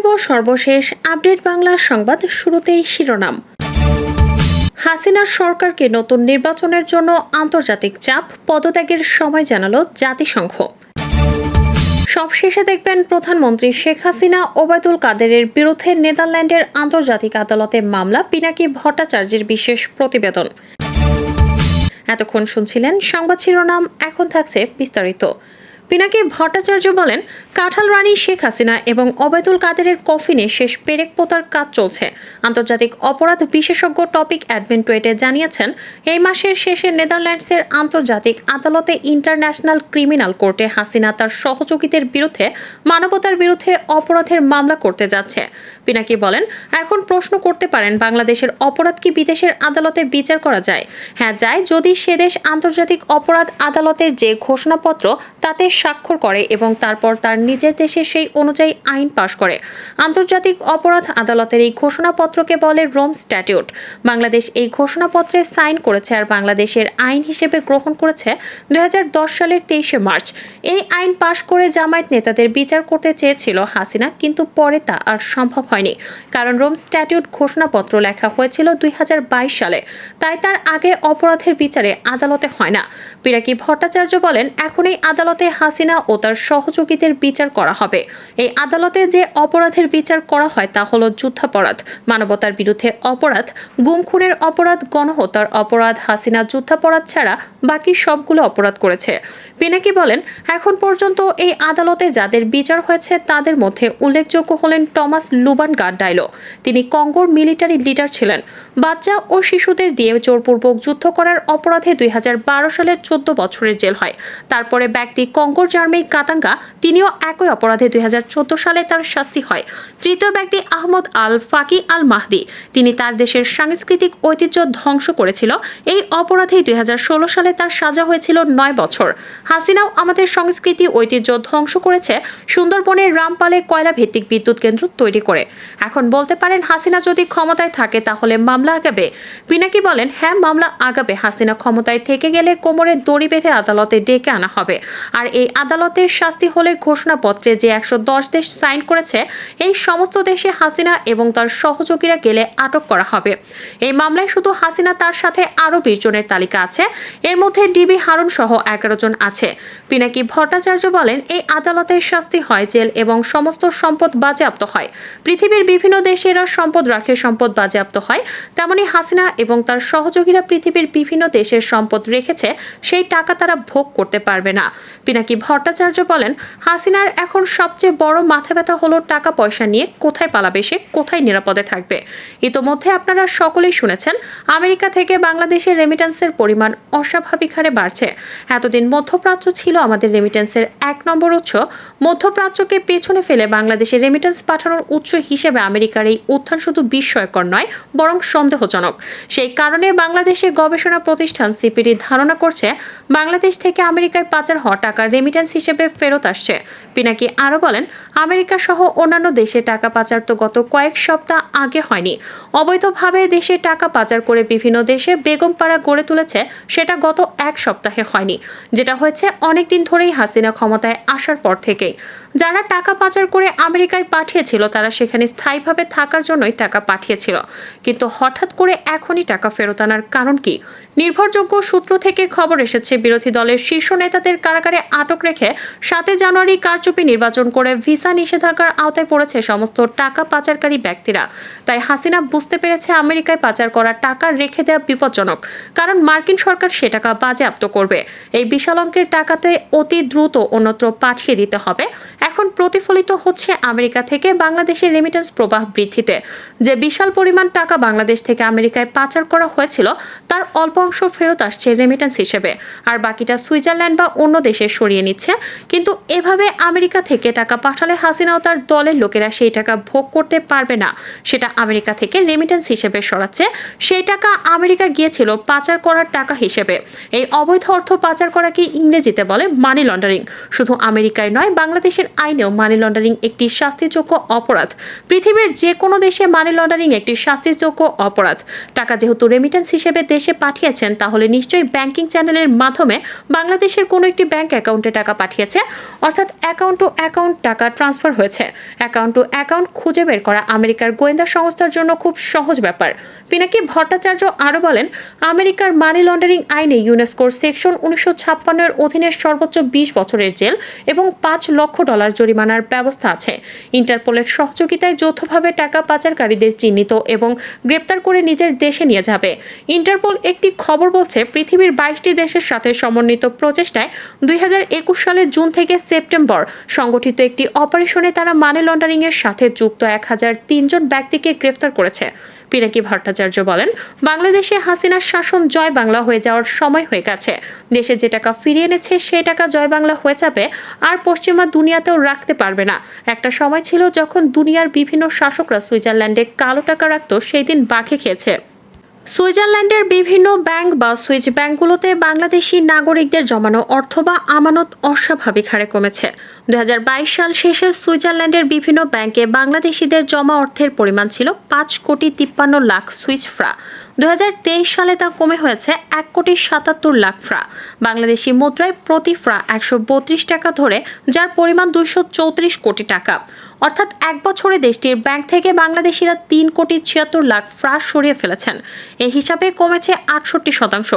দেব সর্বশেষ আপডেট বাংলা সংবাদ শুরুতেই শিরোনাম। হাসিনার সরকারকে নতুন নির্বাচনের জন্য আন্তর্জাতিক চাপ, পদত্যাগের সময় জানালো জাতিসংঘ। সবশেষে দেখবেন প্রধানমন্ত্রী শেখ হাসিনা, ওবায়দুল কাদেরের বিরুদ্ধে নেদারল্যান্ডের আন্তর্জাতিক আদালতে মামলা, পিনাকি ভট্টাচার্যের বিশেষ প্রতিবেদন। এতক্ষণ শুনছিলেন সংবাদ শিরোনাম, এখন থাকছে বিস্তারিত। পিনাকি ভট্টাচার্য বলেন, কাঁঠাল রানী শেখ হাসিনা এবং ওবায়দুল কাদেরের কফিনে শেষ পেরেক পোতার কাজ চলছে। আন্তর্জাতিক অপরাধ বিশেষজ্ঞ টপিক অ্যাডমিনটুয়েটে জানিয়েছেন, এই মাসের শেষে নেদারল্যান্ডসের আন্তর্জাতিক আদালতে ইন্টারন্যাশনাল ক্রিমিনাল কোর্টে হাসিনা তার সহযোগীদের বিরুদ্ধে মানবতার বিরুদ্ধে অপরাধের মামলা করতে যাচ্ছে। পিনাকি বলেন, এখন প্রশ্ন করতে পারেন, বাংলাদেশের অপরাধ কি বিদেশের আদালতে বিচার করা যায়? হ্যাঁ যায় যদি সে দেশ আন্তর্জাতিক অপরাধ আদালতের যে ঘোষণাপত্র, তাতে স্বাক্ষর করে এবং তারপর তার নিজের দেশে সেই অনুযায়ী আইন পাশ করে। আন্তর্জাতিক অপরাধ আদালতের এই ঘোষণাপত্রকে বলে রোম স্ট্যাটিউট। বাংলাদেশ এই ঘোষণাপত্রে সাইন করেছে আর বাংলাদেশের আইন হিসেবে গ্রহণ করেছে দুই হাজার দশ সালের তেইশে মার্চ। এই আইন পাশ করে জামায়াত নেতাদের বিচার করতে চেয়েছিল হাসিনা, কিন্তু পরে তা আর সম্ভব হয়নি। কারণ রোম স্ট্যাটিউট ঘোষণাপত্র লেখা হয়েছিল দুই হাজার বাইশ সালে। তাই তার আগে অপরাধের বিচারে আদালতে হয় না। পিরাকি ভট্টাচার্য বলেন এখন এই আদালতে হাসিনা ও তার সহযোগীদের বিচার করা হবে। এই আদালতে যে অপরাধের বিচার করা হয় তা হলো যুদ্ধাপরাধ। মানবতার বিরুদ্ধে অপরাধ গুম খুনের অপরাধ, গণহত্যার অপরাধ, হাসিনা যুদ্ধাপরাধ ছাড়া বাকি সবগুলো অপরাধ করেছে। পিনাকি বলেন, এখন পর্যন্ত এই আদালতে যাদের বিচার হয়েছে তাদের মধ্যে উল্লেখযোগ্য হলেন টমাস লুবান গাড্ডাইলো তিনি কঙ্গোর মিলিটারি লিডার ছিলেন। বাচ্চা ও শিশুদের দিয়ে জোরপূর্বক যুদ্ধ করার অপরাধে দুই সালে চোদ্দ বছরের জেল হয়। তারপরে ব্যক্তি কঙ্গোর জার্মি কাতাঙ্গা, তিনিও একই অপরাধে দুই সালে তার শাস্তি হয়। তৃতীয় ব্যক্তি আহমদ আল ফাকি আল মাহদি। তিনি তার দেশের সাংস্কৃতিক ঐতিহ্য ধ্বংস করেছিল। এই অপরাধেই দুই সালে তার সাজা হয়েছিল নয় বছর। হাসিনাও আমাদের সংস্কৃতি ঐতিহ্য ধ্বংস করেছে। সুন্দরবনের রামপালে কয়লা ভিত্তিক বিদ্যুৎ কেন্দ্র তৈরি করে। এখন বলতে পারেন, হাসিনা যদি ক্ষমতায় থাকে, তাহলে মামলা আগাবে। পিনাকি বলেন হ্যাঁ মামলা আগাবে। হাসিনা ক্ষমতায় থেকে গেলে কোমরে দড়ি বেঁধে আদালতে ডেকে আনা হবে। আর এই আদালতের শাস্তি হলে ঘোষণাপত্রে যে একশো দশ দেশ সাইন করেছে, এই সমস্ত দেশে হাসিনা এবং তার সহযোগীরা গেলে আটক করা হবে। এই মামলায় শুধু হাসিনা তার সাথে আরও বিশ জনের তালিকা আছে। এর মধ্যে ডিবি হারুন সহ এগারো জন আছে। পিনাকি ভট্টাচার্য বলেন, এই আদালতের শাস্তি হয় জেল এবং সমস্ত সম্পদ বাজেয়াপ্ত হয়। পৃথিবীর বিভিন্ন দেশেরা সম্পদ রাখে, সম্পদ বাজেয়াপ্ত হয়। তেমনি হাসিনা এবং তার সহযোগীরা পৃথিবীর বিভিন্ন দেশের সম্পদ রেখেছে, সেই টাকা তারা ভোগ করতে পারবে না। পিনাকি ভট্টাচার্য বলেন, হাসিনার এখন সবচেয়ে বড় মাথা ব্যথা হলো টাকা পয়সা নিয়ে কোথায় পালাবে সে, কোথায় নিরাপদে থাকবে। ইতোমধ্যে আপনারা সকলেই শুনেছেন, আমেরিকা থেকে বাংলাদেশের রেমিটেন্সের পরিমাণ অস্বাভাবিক হারে বাড়ছে। এতদিন মধ্যপ্রাচ্য ছিল আমাদের রেমিটেন্সের এক নম্বর উৎস। মধ্যপ্রাচ্যকে পেছনে ফেলে বাংলাদেশে রেমিটেন্স পাঠানোর উৎস হিসেবে আমেরিকার এই উত্থান শুধু বিস্ময়কর নয়, বরং সন্দেহজনক। সেই কারণে বাংলাদেশের গবেষণা প্রতিষ্ঠান সিপিডি ধারণা করছে, বাংলাদেশ থেকে আমেরিকায় পাচার হওয়া টাকা রেমিটেন্স হিসেবে ফেরত আসছে। পিনাকি আরও বলেন, আমেরিকা সহ অন্যান্য দেশে টাকা পাচার তো গত কয়েক সপ্তাহ আগে হয়নি। অবৈধভাবে দেশে টাকা পাচার করে বিভিন্ন দেশে বেগম পাড়া গড়ে তুলেছে, সেটা গত এক সপ্তাহে হয়নি, যেটা হয়েছে অনেকদিন ধরেই হাসিনা ক্ষমতায় আসার পর থেকেই। যারা টাকা পাচার করে আমেরিকায় পাঠিয়েছিল, তারা সেখানে স্থায়ীভাবে থাকার জন্যই টাকা পাঠিয়েছিল। কিন্তু হঠাৎ করে এখনই টাকা ফেরত আনার কারণ কি? নির্ভরযোগ্য সূত্র থেকে খবর এসেছে, বিরোধী দলের শীর্ষ নেতাদের কারাগারে আটক রেখে সাতই জানুয়ারি কারচুপি নির্বাচন করে ভিসা নিষেধাজ্ঞার আওতায় পড়েছে সমস্ত টাকা পাচারকারী ব্যক্তিরা। তাই হাসিনা বুঝতে পেরেছে আমেরিকায় পাচার করা টাকা রেখে দেওয়া বিপজ্জনক, কারণ মার্কিন সরকার সে টাকা বাজেয়াপ্ত করবে। এই বিশাল অঙ্কের টাকাতে অতি দ্রুত অন্যত্র পাঠিয়ে দিতে হবে। এখন প্রতিফলিত হচ্ছে আমেরিকা থেকে বাংলাদেশের রেমিটেন্স প্রবাহ বৃদ্ধিতে। যে বিশাল পরিমাণ টাকা বাংলাদেশ থেকে আমেরিকায় পাচার করা হয়েছিল, তার অল্প অংশ ফেরত আসছে রেমিটেন্স হিসেবে। আর বাকিটা সুইজারল্যান্ড বা অন্য দেশে সরিয়ে নিচ্ছে। কিন্তু এভাবে আমেরিকা থেকে টাকা পাঠালে হাসিনা ও তার দলের লোকেরা সেই টাকা ভোগ করতে পারবে না। সেটা আমেরিকা থেকে রেমিটেন্স হিসেবে সরাচ্ছে। সেই টাকা আমেরিকা গিয়েছিল পাচার করার টাকা হিসেবে। এই অবৈধ অর্থ পাচার করাকে ইংরেজিতে বলে মানি লন্ডারিং শুধু আমেরিকায় নয়, বাংলাদেশের আইনেও মানি লন্ডারিং একটি শাস্তিযোগ্য অপরাধ। পৃথিবীর যে কোনো দেশে মানি লন্ডারিং একটি শাস্তিযোগ্য অপরাধ। টাকা যেহেতু রেমিটেন্স হিসেবে দেশে পাঠিয়েছেন, তাহলে নিশ্চয়ই ব্যাংকিং চ্যানেলের মাধ্যমে বাংলাদেশের কোনো একটি ব্যাংক অ্যাকাউন্টে টাকা পাঠিয়েছে। অর্থাৎ অ্যাকাউন্ট টু অ্যাকাউন্ট টাকা ট্রান্সফার হয়েছে। অ্যাকাউন্ট টু অ্যাকাউন্ট খুঁজে বের করা আমেরিকার গোয়েন্দা সংস্থার জন্য খুব সহজ ব্যাপার। পিনাকি ভট্টাচার্য আরও বলেন, আমেরিকার মানি লন্ডারিং আইনে ইউনেস্কোর সেকশন উনিশশো ছাপ্পান্নের অধীনে সর্বোচ্চ বিশ বছরের জেল এবং পাঁচ লক্ষ ডলার জরিমানার ব্যবস্থা আছে। ইন্টারপোলের সহযোগিতায় যৌথভাবে টাকা পাচারকারীদের চিহ্নিত এবং গ্রেপ্তার করে নিজের দেশে নিয়ে যাবে। ইন্টারপোল একটি খবর বলছে, পৃথিবীর বাইশটি দেশের সাথে সমন্বিত প্রচেষ্টায় দুই হাজার একুশ সালের জুন থেকে সেপ্টেম্বর সংগঠিত একটি অপারেশনে তারা মানি লন্ডারিংয়ের সাথে যুক্ত এক হাজার তিনজন ব্যক্তিকে গ্রেফতার করেছে। পিনাকি ভট্টাচার্য বলেন, বাংলাদেশে হাসিনার শাসন জয় বাংলা হয়ে যাওয়ার সময় হয়ে গেছে। দেশে যে টাকা ফিরিয়ে এনেছে সেই টাকা জয় বাংলা হয়ে যাবে, আর পশ্চিমা দুনিয়াতেও রাখতে পারবে না। একটা সময় ছিল যখন দুনিয়ার বিভিন্ন শাসকরা সুইজারল্যান্ডে কালো টাকা রাখত, সেই দিন বাঘে খেয়েছে। সুইজারল্যান্ডের বিভিন্ন ব্যাংক বা সুইচ ব্যাংকগুলোতে বাংলাদেশি নাগরিকদের জমানো অর্থ বা আমানত অস্বাভাবিক হারে কমেছে। দুই হাজার বাইশ সাল শেষে সুইজারল্যান্ডের বিভিন্ন ব্যাংকে বাংলাদেশিদের জমা অর্থের পরিমাণ ছিল পাঁচ কোটি তিপ্পান্ন লাখ সুইচ ফ্রা। দুই হাজার তেইশ সালে তা কমে হয়েছে এক কোটি সাতাত্তর লাখ ফ্রা। বাংলাদেশি মুদ্রায় প্রতি ফ্রা একশো বত্রিশ টাকা ধরে, যার পরিমাণ দুশো কোটি টাকা। অর্থাৎ এক বছরে দেশটির ব্যাংক থেকে বাংলাদেশিরা তিন কোটি ছিয়াত্তর লাখ ফ্রা সরিয়ে ফেলেছেন। এই হিসাবে কমেছে আটষট্টি শতাংশ।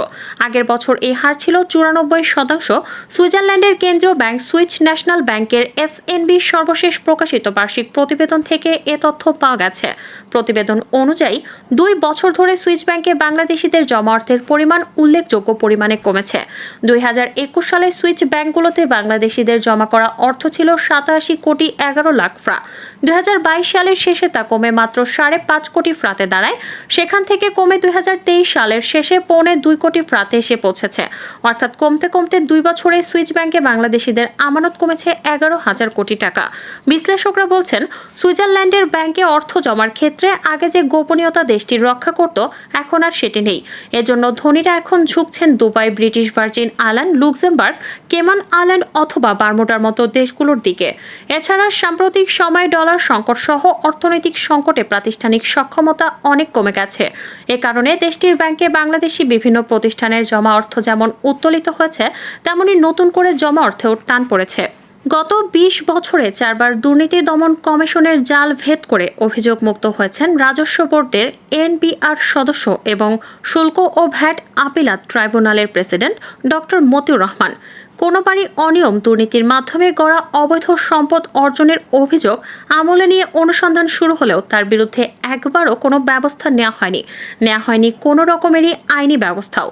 আগের বছর এই হার ছিল চুরানব্বই শতাংশ। সুইজারল্যান্ডের কেন্দ্রীয় ব্যাংক সুইচ ন্যাশনাল ব্যাংকের এসএনবি সর্বশেষ প্রকাশিত বার্ষিক প্রতিবেদন থেকে এ তথ্য পাওয়া গেছে। প্রতিবেদন অনুযায়ী, দুই বছর ধরে সুইচ ব্যাংকে বাংলাদেশিদের জমা অর্থের পরিমাণ উল্লেখযোগ্য পরিমাণে কমেছে। দুই হাজার একুশ সালে সুইচ ব্যাংকগুলোতে বাংলাদেশিদের জমা করা অর্থ ছিল সাতাশি কোটি এগারো লাখ ফ্রা। দুই হাজার বাইশ সালের শেষে তা কমে মাত্র সাড়ে পাঁচ কোটি ফ্রাতে দাঁড়ায়। সেখান থেকে কমে দুই হাজার তেইশ সালের শেষে পৌনে দুই কোটি ফ্রাতে এসে পৌঁছেছে। অর্থাৎ কমতে কমতে দুই বছরে সুইচ ব্যাংকে বাংলাদেশিদের আমানত কমেছে এগারো হাজার কোটি টাকা। বিশ্লেষকরা বলছেন, সুইজারল্যান্ডের ব্যাংকে অর্থ জমার ক্ষেত্রে আগে যে গোপনীয়তা দেশটি রক্ষা করত এখন আর সেটি নেই। এজন্য ধনীরা এখন ঝুঁকছেন Dubai British Virgin Island Luxembourg, Cayman Island অথবা বার্মুডার মতো দেশগুলোর দিকে। এছাড়া সাম্প্রতিক সময়ে ডলার সংকট সহ অর্থনৈতিক সংকটে প্রাতিষ্ঠানিক সক্ষমতা অনেক কমে গেছে। এ কারণে দেশটির ব্যাংকে বাংলাদেশি বিভিন্ন প্রতিষ্ঠানের জমা অর্থ যেমন উত্তোলিত হয়েছে, তেমনি নতুন করে জমা অর্থেও টান পড়েছে। গত ২০ বছরে চারবার দুর্নীতি দমন কমিশনের জাল ভেদ করে অভিযোগ মুক্ত হয়েছেন রাজস্ব বোর্ডের এনপিআর সদস্য এবং শুল্ক ও ভ্যাট আপিলাত ট্রাইব্যুনালের প্রেসিডেন্ট ডক্টর মতিউর রহমান। কোনোবারই অনিয়ম দুর্নীতির মাধ্যমে গড়া অবৈধ সম্পদ অর্জনের অভিযোগ আমলে নিয়ে অনুসন্ধান শুরু হলেও তার বিরুদ্ধে একবারও কোনো ব্যবস্থা নেওয়া হয়নি। নেওয়া হয়নি কোনো রকমেরই আইনি ব্যবস্থাও।